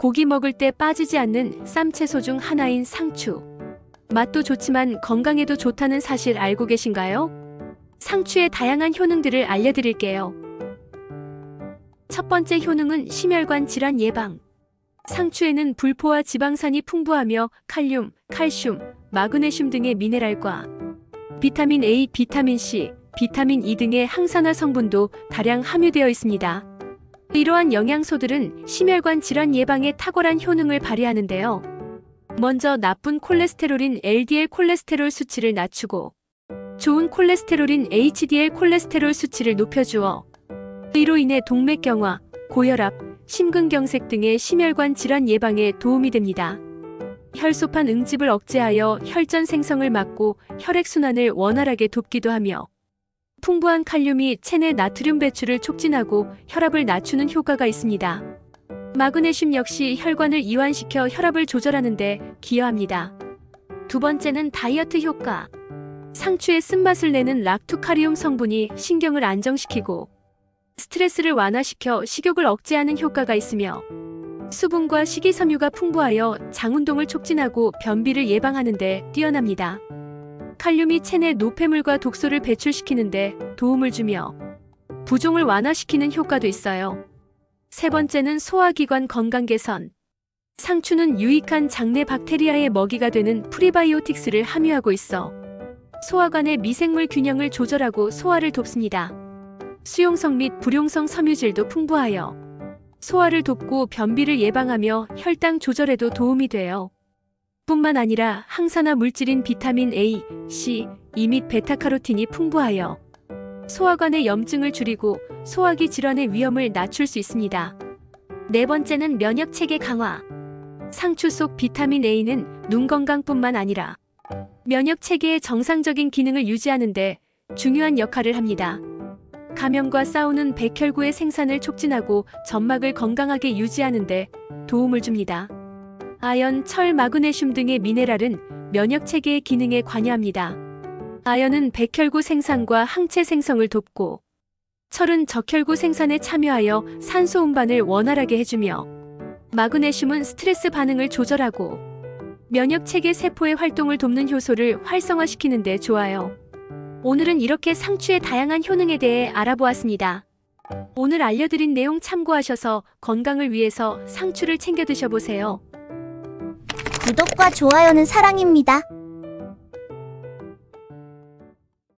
고기 먹을 때 빠지지 않는 쌈채소 중 하나인 상추. 맛도 좋지만 건강에도 좋다는 사실 알고 계신가요? 상추의 다양한 효능들을 알려드릴게요. 첫 번째 효능은 심혈관 질환 예방. 상추에는 불포화 지방산이 풍부하며 칼륨, 칼슘, 마그네슘 등의 미네랄과 비타민 A, 비타민 C, 비타민 E 등의 항산화 성분도 다량 함유되어 있습니다. 이러한 영양소들은 심혈관 질환 예방에 탁월한 효능을 발휘하는데요. 먼저 나쁜 콜레스테롤인 LDL 콜레스테롤 수치를 낮추고 좋은 콜레스테롤인 HDL 콜레스테롤 수치를 높여주어 이로 인해 동맥경화, 고혈압, 심근경색 등의 심혈관 질환 예방에 도움이 됩니다. 혈소판 응집을 억제하여 혈전 생성을 막고 혈액순환을 원활하게 돕기도 하며 풍부한 칼륨이 체내 나트륨 배출을 촉진하고 혈압을 낮추는 효과가 있습니다. 마그네슘 역시 혈관을 이완시켜 혈압을 조절하는데 기여합니다. 두 번째는 다이어트 효과. 상추의 쓴맛을 내는 락투카리움 성분이 신경을 안정시키고 스트레스를 완화시켜 식욕을 억제하는 효과가 있으며 수분과 식이섬유가 풍부하여 장 운동을 촉진하고 변비를 예방하는 데 뛰어납니다. 칼륨이 체내 노폐물과 독소를 배출시키는데 도움을 주며 부종을 완화시키는 효과도 있어요. 세 번째는 소화기관 건강 개선. 상추는 유익한 장내 박테리아의 먹이가 되는 프리바이오틱스를 함유하고 있어 소화관의 미생물 균형을 조절하고 소화를 돕습니다. 수용성 및 불용성 섬유질도 풍부하여 소화를 돕고 변비를 예방하며 혈당 조절에도 도움이 돼요. 뿐만 아니라 항산화 물질인 비타민 A, C, E 및 베타카로틴이 풍부하여 소화관의 염증을 줄이고 소화기 질환의 위험을 낮출 수 있습니다. 네 번째는 면역 체계 강화. 상추 속 비타민 A는 눈 건강뿐만 아니라 면역 체계의 정상적인 기능을 유지하는데 중요한 역할을 합니다. 감염과 싸우는 백혈구의 생산을 촉진하고 점막을 건강하게 유지하는데 도움을 줍니다. 아연, 철, 마그네슘 등의 미네랄은 면역 체계의 기능에 관여합니다. 아연은 백혈구 생산과 항체 생성을 돕고 철은 적혈구 생산에 참여하여 산소 운반을 원활하게 해주며 마그네슘은 스트레스 반응을 조절하고 면역 체계 세포의 활동을 돕는 효소를 활성화시키는 데 좋아요. 오늘은 이렇게 상추의 다양한 효능에 대해 알아보았습니다. 오늘 알려드린 내용 참고하셔서 건강을 위해서 상추를 챙겨 드셔보세요. 구독과 좋아요는 사랑입니다.